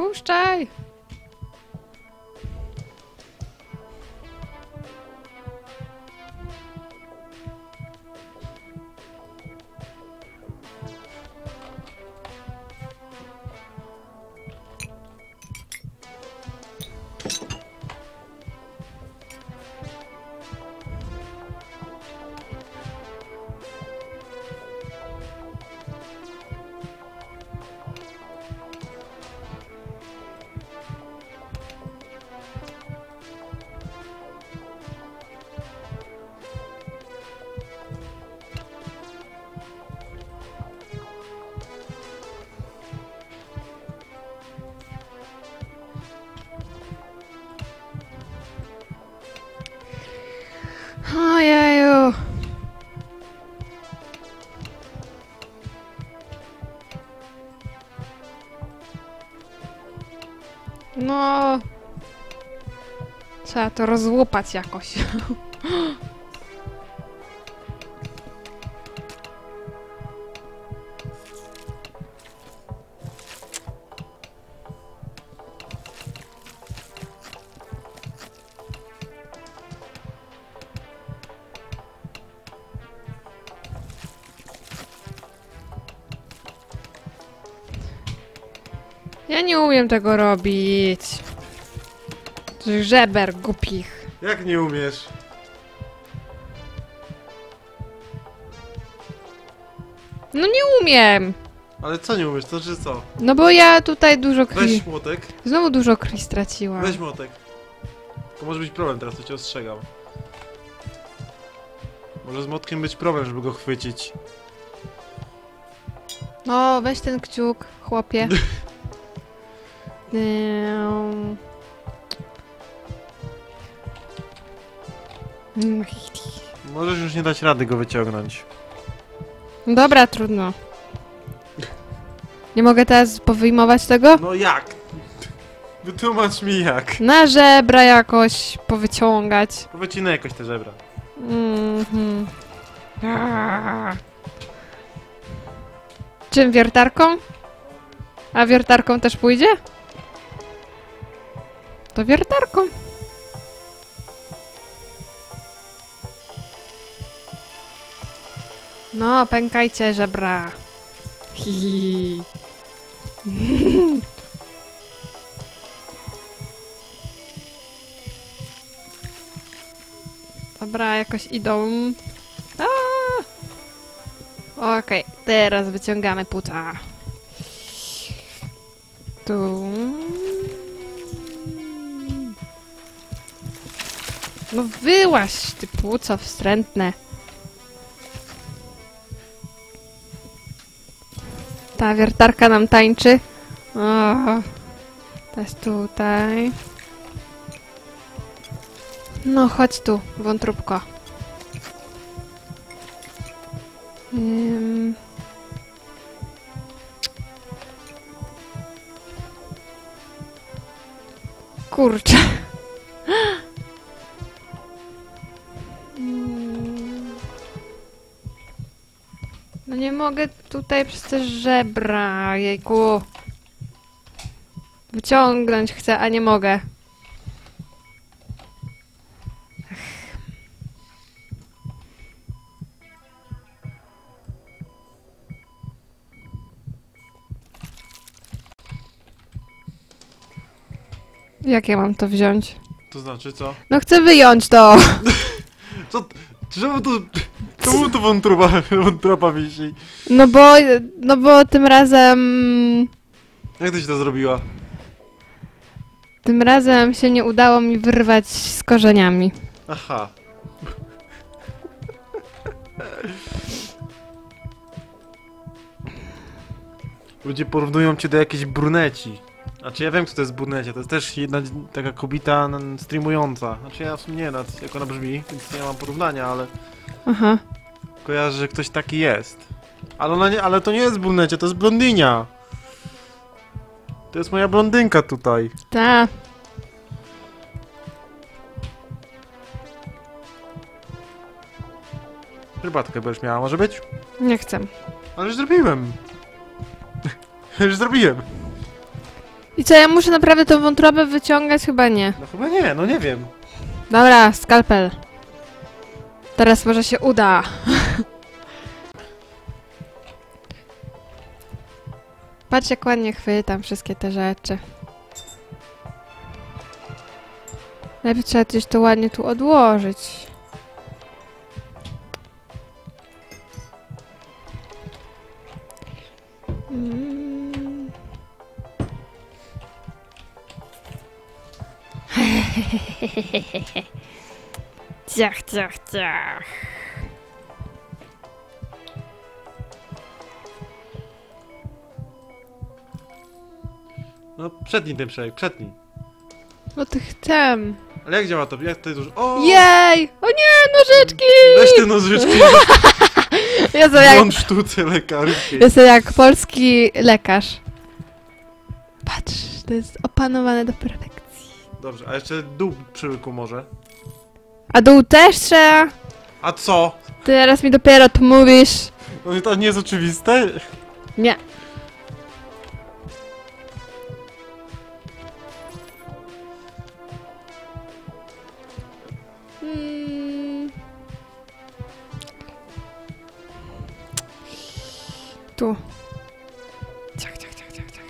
Puszczaj! To rozłupać jakoś. Ja nie umiem tego robić. Żeber głupich. Jak nie umiesz? No nie umiem! Ale co nie umiesz? To znaczy co? No bo ja tutaj dużo krwi... Weź młotek. Znowu dużo krwi straciłam. Weź młotek. To może być problem teraz, to cię ostrzegam. Może z młotkiem być problem, żeby go chwycić. No, weź ten kciuk, chłopie. Możesz już nie dać rady go wyciągnąć. Dobra, trudno. Nie mogę teraz powyjmować tego? No jak? Wytłumacz mi jak. Na żebra jakoś powyciągać. Powycinaj jakoś te żebra. Mhm. Czym wiertarką? A wiertarką też pójdzie? To wiertarką. No, pękajcie żebra. Dobra, jakoś idą. Okej, teraz wyciągamy płuca. Tu. No wyłaś, ty płuco wstrętne. Ta wiertarka nam tańczy. O, teraz tutaj. No, chodź tu, wątróbko. Ym. Kurczę. Nie mogę tutaj przez te żebra, jejku. Wyciągnąć chcę, a nie mogę. Jak ja mam to wziąć? To znaczy co? No chcę wyjąć to! Co? Czemu tu... Tu wątroba, wątroba wisi? No bo, no bo tym razem... Jak ty się to zrobiła? Tym razem się nie udało mi wyrwać z korzeniami. Aha. Ludzie porównują cię do jakiejś bruneci. Znaczy ja wiem kto to jest brunecie, to jest też jedna taka kobieta streamująca. Znaczy ja w sumie nie jak ona brzmi, więc nie mam porównania, ale Aha. Kojarzę, że ktoś taki jest. Ale ona nie, ale to nie jest brunecie, to jest blondynia. To jest moja blondynka tutaj. Ta. Herbatkę będziesz miała, może być? Nie chcę. Ale już zrobiłem. już zrobiłem. I co, ja muszę naprawdę tą wątrobę wyciągać? Chyba nie. No chyba nie, no nie wiem. Dobra, skalpel. Teraz może się uda. Patrz jak ładnie chwytam wszystkie te rzeczy. Najpierw trzeba gdzieś to ładnie tu odłożyć. Mm. Ciach, ciach, ciach. No przednij ten przebieg, przednij. No ty chcę. Ale jak działa to? Jak to jest. O! Jej! O nie, nożyczki! Weź te nożyczki, Jezu, jak, włącz sztuce lekarskiej. jestem jak polski lekarz. Patrz, to jest opanowane do perfekcji. Dobrze, a jeszcze dół przyłyku może. A dół też trzeba? A co? Ty teraz mi dopiero tu mówisz. No to nie jest oczywiste? Nie. Tu. Ciach, ciach, ciach, ciach, ciach.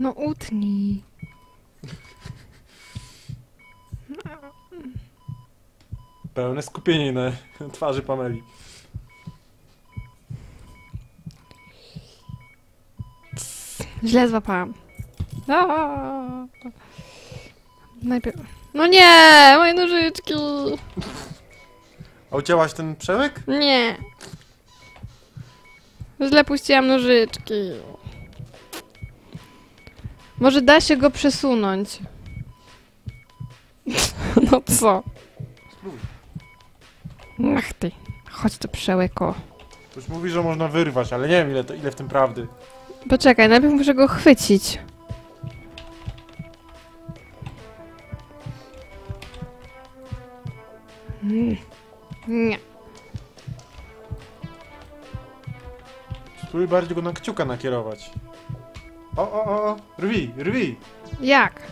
No utnij. Pełne skupienie na twarzy Pameli. Źle złapałam. Aaaa. Najpierw. No nie, moje nożyczki. A ucięłaś ten przełyk? Nie. Źle puściłam nożyczki. Może da się go przesunąć. No co? Spróbuj. Ach ty. Chodź do przełyku. Ktoś mówi, że można wyrwać, ale nie wiem ile, to, ile w tym prawdy. Poczekaj, najpierw muszę go chwycić. Bardziej go na kciuka nakierować. O, o, o, rwi, rwi. Jak?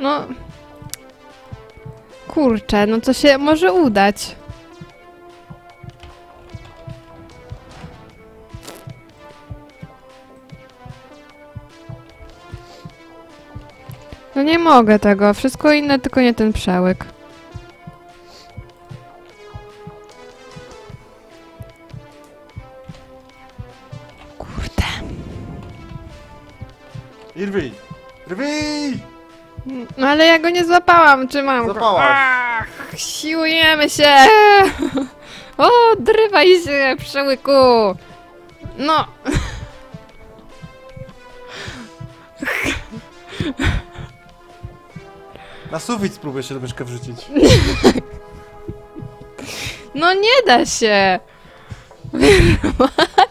No. Kurczę, no to się może udać. Mogę tego, wszystko inne, tylko nie ten przełyk. Kurde. I rwi. Rwi! No ale ja go nie złapałam, trzymam go. Złapałaś. Ach, siłujemy się! O, drywaj się, przełyku! No. Na sufit spróbuj się do myszkę wrzucić. No nie da się! Wyrwać!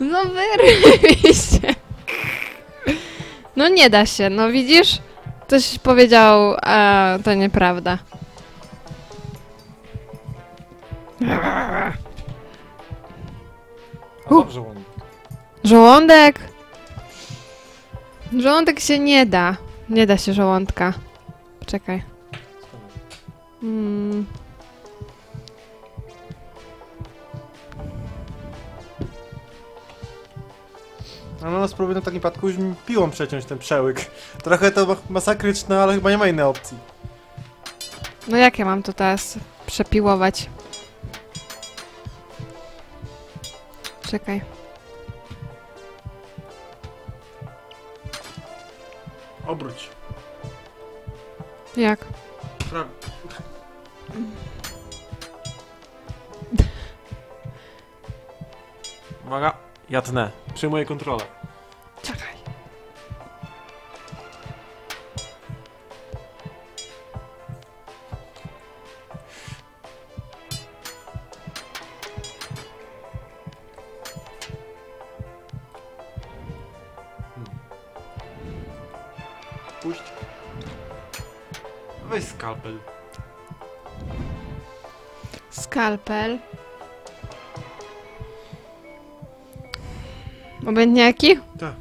No wyrwij się! No nie da się, no widzisz? Ktoś powiedział, a to nieprawda. A dobrze. Żołądek? Żołądek się nie da. Nie da się żołądka. Czekaj. Mm. No, no spróbuj na takim przypadku już piłą przeciąć ten przełyk. Trochę to masakryczne, ale chyba nie ma innej opcji. No jak ja mam to teraz przepiłować? Czekaj. Obróć. Jak? Prawie. Uwaga, ja tnę. Przyjmuję kontrolę. Skalpel. Obojętnie jaki? Tak.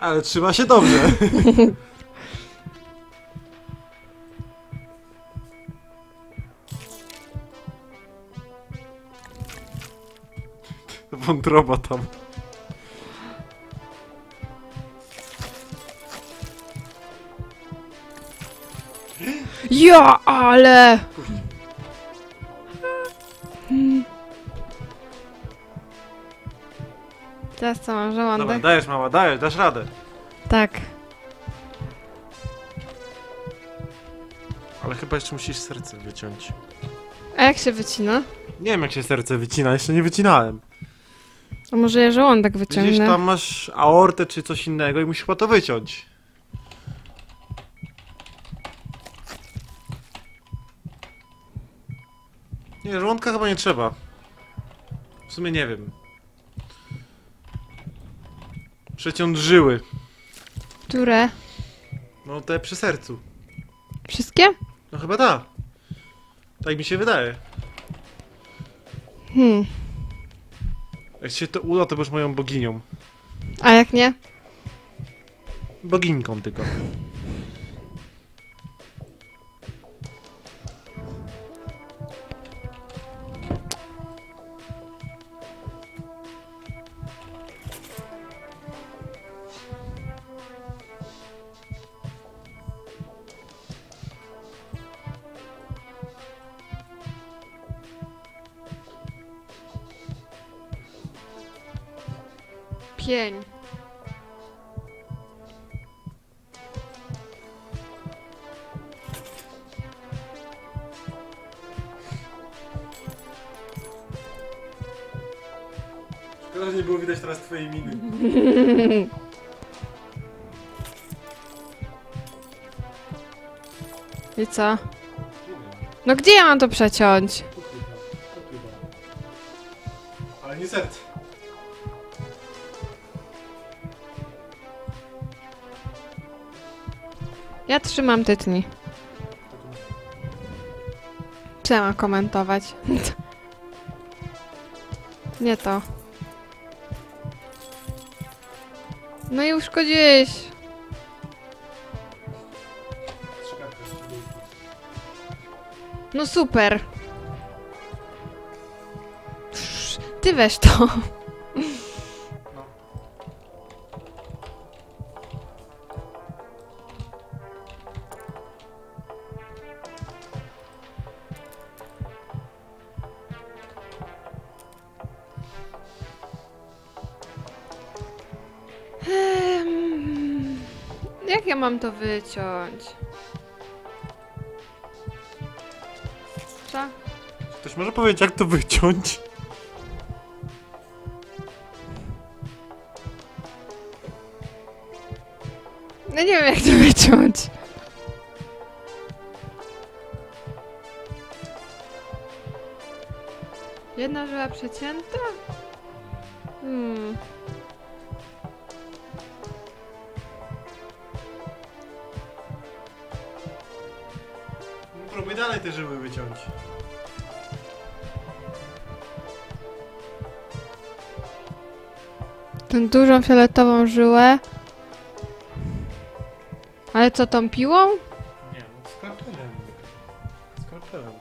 Ale trzyma się dobrze. Wątroba tam. Ja, ale... Teraz co mam Dobra, żołądek? dajesz mała, dajesz, dasz radę. Tak. Ale chyba jeszcze musisz serce wyciąć. A jak się wycina? Nie wiem jak się serce wycina, jeszcze nie wycinałem. A może ja żołądek Widzisz, wyciągnę? tam masz aortę czy coś innego i musisz chyba to wyciąć. Nie, żołądka chyba nie trzeba. W sumie nie wiem. Przeciąć żyły. Które? No te przy sercu. Wszystkie? No chyba tak. Tak mi się wydaje. Hmm. Jak się to uda, to będziesz moją boginią. A jak nie? Boginką tylko. Pień. Szkoda, że nie było widać teraz twojej miny. I co? No gdzie ja mam to przeciąć? Trzymam tytni. Co ja mam komentować? Nie to. No i uszkodziłeś. No super. Ty weź to. To wyciąć? Co? Ktoś może powiedzieć, jak to wyciąć? No nie wiem jak to wyciąć. Jedna żyła przecięta? Hmm. Te żyły wyciąć. Tę dużą fioletową żyłę. Ale co, tą piłą? Nie, no skalpelem. Skalpelem.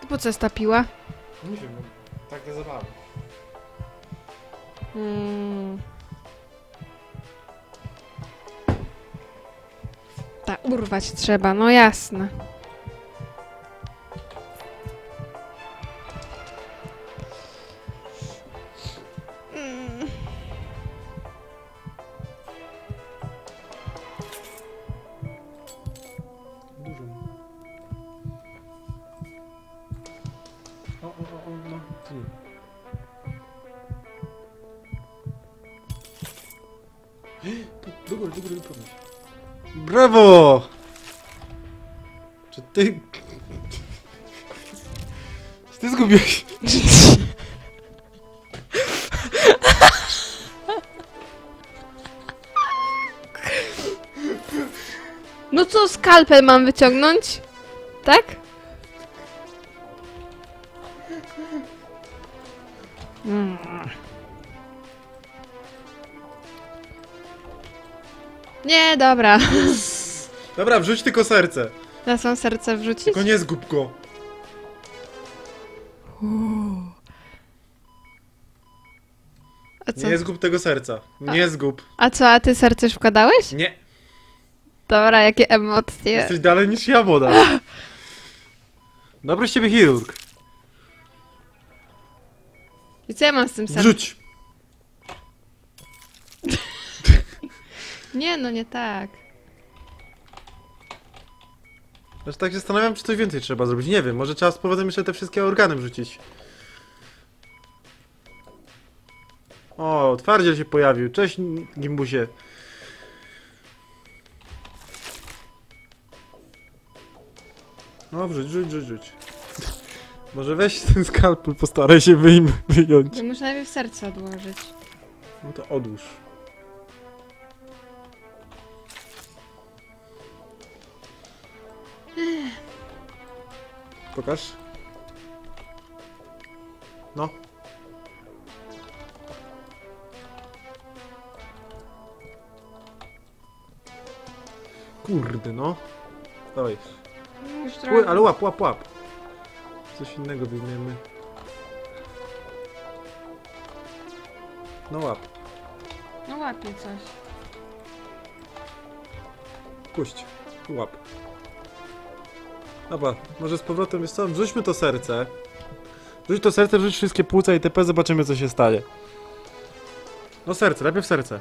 To Po co jest ta piła? Nie wiem, no, tak te zabawy. Hmm. Tak, urwać trzeba, no jasne. Brawo! Czy ty... Czy ty zgubiłeś? No co, skalpel mam wyciągnąć? Tak? Nie, dobra. Dobra, wrzuć tylko serce. Na są serce wrzucić? Tylko nie zgub go. A co? Nie zgub tego serca. Nie zgub. A co, a ty serce już wkładałeś? Nie. Dobra, jakie emocje. Jesteś dalej niż ja, woda. Dobry z ciebie chirurg. I co ja mam z tym sercem? Wrzuć. Nie, no nie tak. Znaczy tak się zastanawiam, czy coś więcej trzeba zrobić. Nie wiem, może trzeba z powrotem jeszcze te wszystkie organy wrzucić. O, twardziel się pojawił. Cześć, Gimbusie. No, wrzuć, wrzuć, wrzuć, wrzuć. Może weź ten skalpel, postaraj się wyjąć. To muszę najpierw serce odłożyć. No to odłóż. Pokaż. No. Kurde, no. Dawaj. Już Ły, ale łap, łap, łap. Coś innego wyjmiemy. No łap. No łapie coś. Puść. Łap. Dobra, może z powrotem jest co? Wrzućmy to serce. Wrzuć to serce, wrzuć wszystkie płuca i TP, zobaczymy co się stanie. No serce, najpierw serce.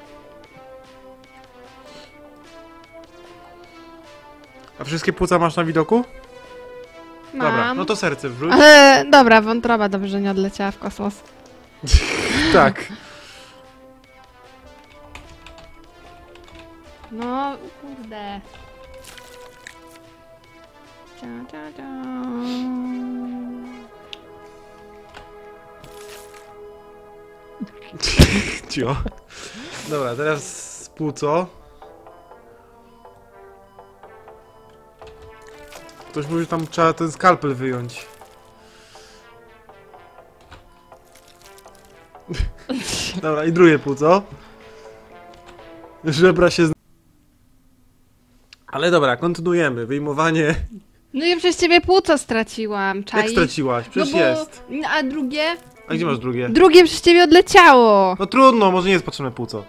A wszystkie płuca masz na widoku? Mam. Dobra, no to serce wrzuć. Ale dobra, wątroba dobrze że nie odleciała w kosmos. Tak. No, kurde. Cio. Dobra, teraz płuco. Ktoś mówi, że tam trzeba ten skalpel wyjąć. Dobra, i drugie płuco. Żebra się... zna- Ale dobra, kontynuujemy. Wyjmowanie... No i przez ciebie płuco straciłam, Jak czaisz? straciłaś? Przecież no bo... jest. A drugie? A gdzie masz drugie? Drugie przez ciebie odleciało. No trudno, może nie jest potrzebne płuco.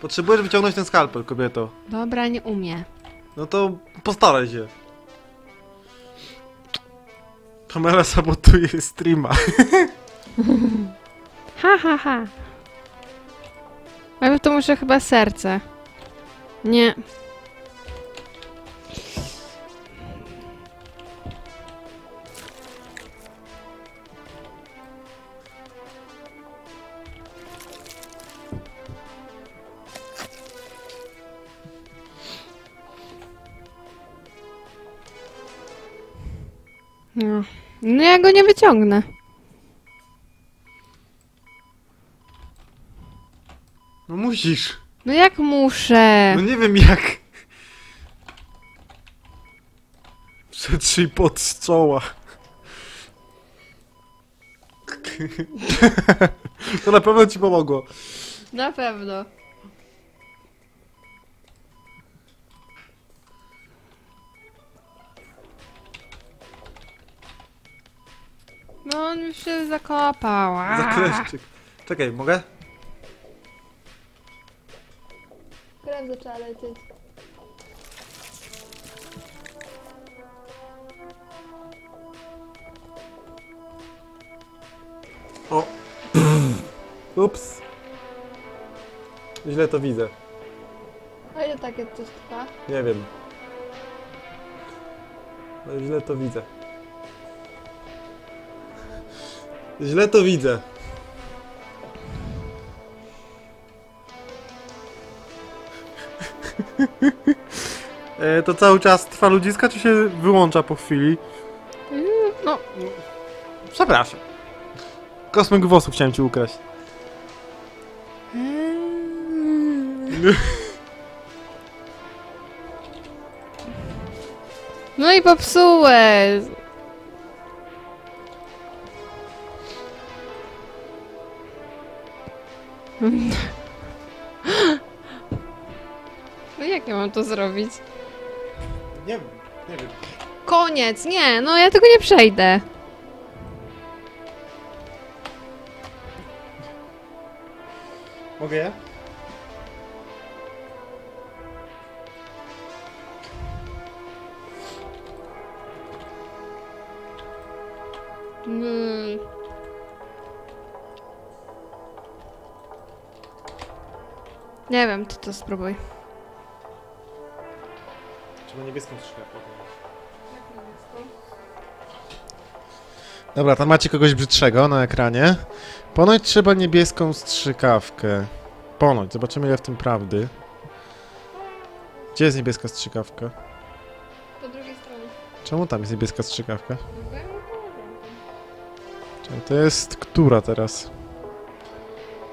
Potrzebujesz wyciągnąć ten skalpel, kobieto. Dobra, nie umie. No to postaraj się. Pamela sabotuje streama. Ha, ha, ha. Ale to muszę chyba serce. Nie. No. no ja go nie wyciągnę. No musisz. No jak muszę? No nie wiem jak. Przetrzyj pod z czoła. To na pewno ci pomogło. Na pewno. Już się zakopał. Za kleszczyk. Czekaj, mogę? Krew zaczęła lecieć. O. Ups. Źle to widzę. A ile takie coś trwa? Nie wiem. No źle to widzę. Źle to widzę. e, to cały czas trwa ludziska, czy się wyłącza po chwili? No, Przepraszam. Kosmyk włosów chciałem ci ukraść. No i popsułeś. No jak ja mam to zrobić? Nie wiem, nie wiem. Koniec, nie, no ja tego nie przejdę. Mogę ja? Nie wiem, ty to spróbuj. Trzeba niebieską strzykawkę. Dobra, tam macie kogoś brzydszego na ekranie. Ponoć trzeba niebieską strzykawkę. Ponoć, zobaczymy ile w tym prawdy. Gdzie jest niebieska strzykawka? Po drugiej stronie. Czemu tam jest niebieska strzykawka? Czekaj, to jest która teraz?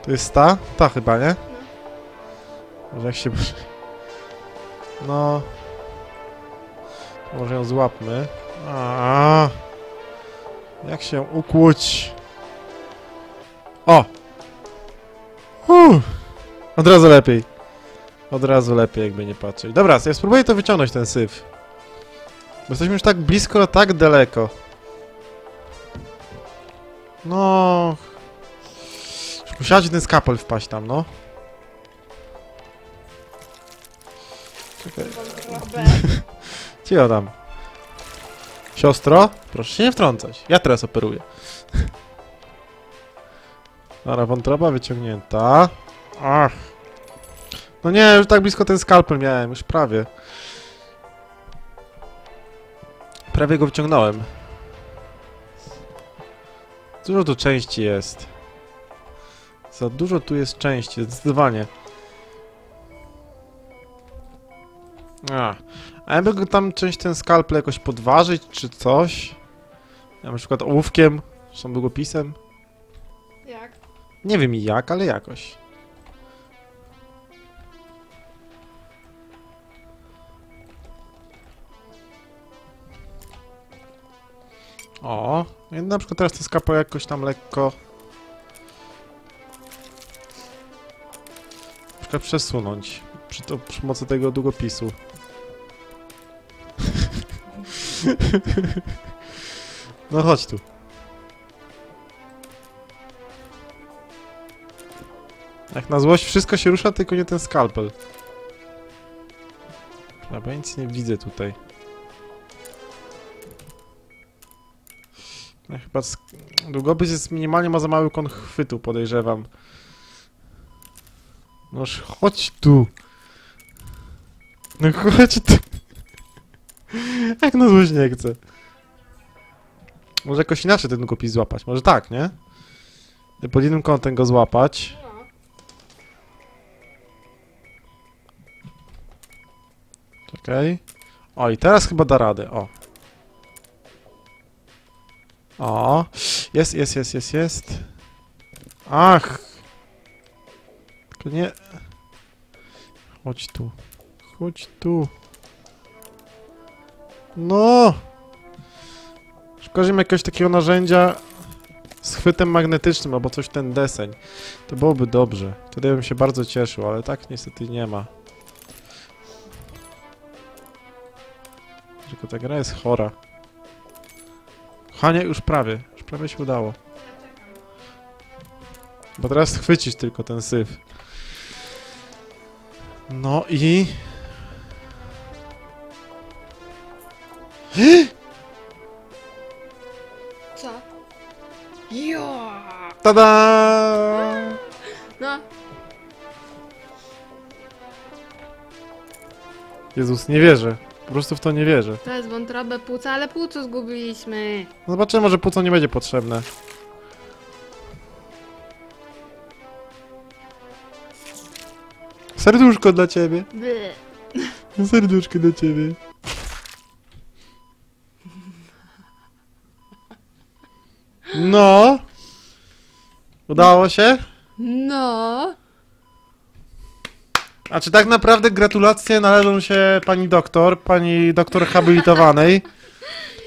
To jest ta? Ta chyba, nie? Może jak się... No... Może ją złapmy. A. Jak się ukłuć? O! Uff. Od razu lepiej. Od razu lepiej, jakby nie patrzeć. Dobra, ja spróbuję to wyciągnąć, ten syf. Bo jesteśmy już tak blisko, tak daleko. No... Już musiała ci ten skapel wpaść tam, no. Czekaj. Cicho tam. Siostro, proszę się nie wtrącać. Ja teraz operuję. Dobra, wątroba wyciągnięta. Ach. No nie, już tak blisko ten skalpel miałem, już prawie. Prawie go wyciągnąłem. Dużo tu części jest. Za dużo tu jest części, zdecydowanie. A, a jakby go tam część ten skalpel jakoś podważyć, czy coś? Ja na przykład ołówkiem, tam długopisem. Jak? Nie wiem jak, ale jakoś. O, ja na przykład teraz ten skapel jakoś tam lekko... Na przykład przesunąć przy, to, przy pomocy tego długopisu. no chodź tu. Jak na złość wszystko się rusza, tylko nie ten skalpel. Dobra, nic nie widzę tutaj. No chyba długopis jest minimalnie ma za mały kąt chwytu, podejrzewam. Noż chodź tu. No chodź tu. Jak na złość nie chcę. Może jakoś inaczej ten długopis złapać. Może tak, nie? Pod innym kątem go złapać. Czekaj. O, i teraz chyba da radę, o. O, jest, jest, jest, jest, jest. Ach! Tylko nie... Chodź tu. Chodź tu. No! Szkoda, jakiegoś takiego narzędzia z chwytem magnetycznym albo coś ten deseń. To byłoby dobrze. Wtedy bym się bardzo cieszył, ale tak niestety nie ma. Tylko ta gra jest chora. Hania już prawie, już prawie się udało. Bo teraz chwycić tylko ten syf. No i... Co? Jo! Tada! No, Jezus, nie wierzę. Po prostu w to nie wierzę. to jest wątrobę płuca, ale płucu zgubiliśmy. No zobaczymy, może płuco nie będzie potrzebne. Serduszko dla ciebie. Serduszko dla ciebie. No. Udało się? No. A czy tak naprawdę gratulacje należą się pani doktor, pani doktor habilitowanej,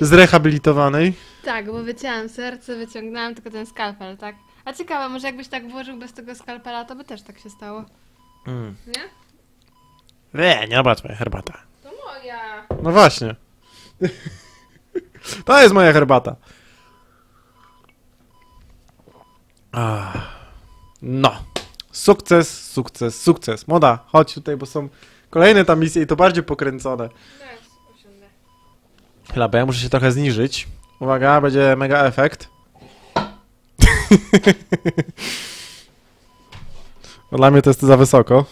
zrehabilitowanej? Tak, bo wycięłam serce, wyciągnęłam tylko ten skalpel, tak? A ciekawe, może jakbyś tak włożył bez tego skalpela, to by też tak się stało. Mm. Nie? Nie, nie dobra twoja herbata. To moja. No właśnie. To jest moja herbata. No. Sukces, sukces, sukces. Moda, chodź tutaj, bo są kolejne tam misje i to bardziej pokręcone. Chwila, bo ja muszę się trochę zniżyć. Uwaga, będzie mega efekt. Dla mnie to jest za wysoko.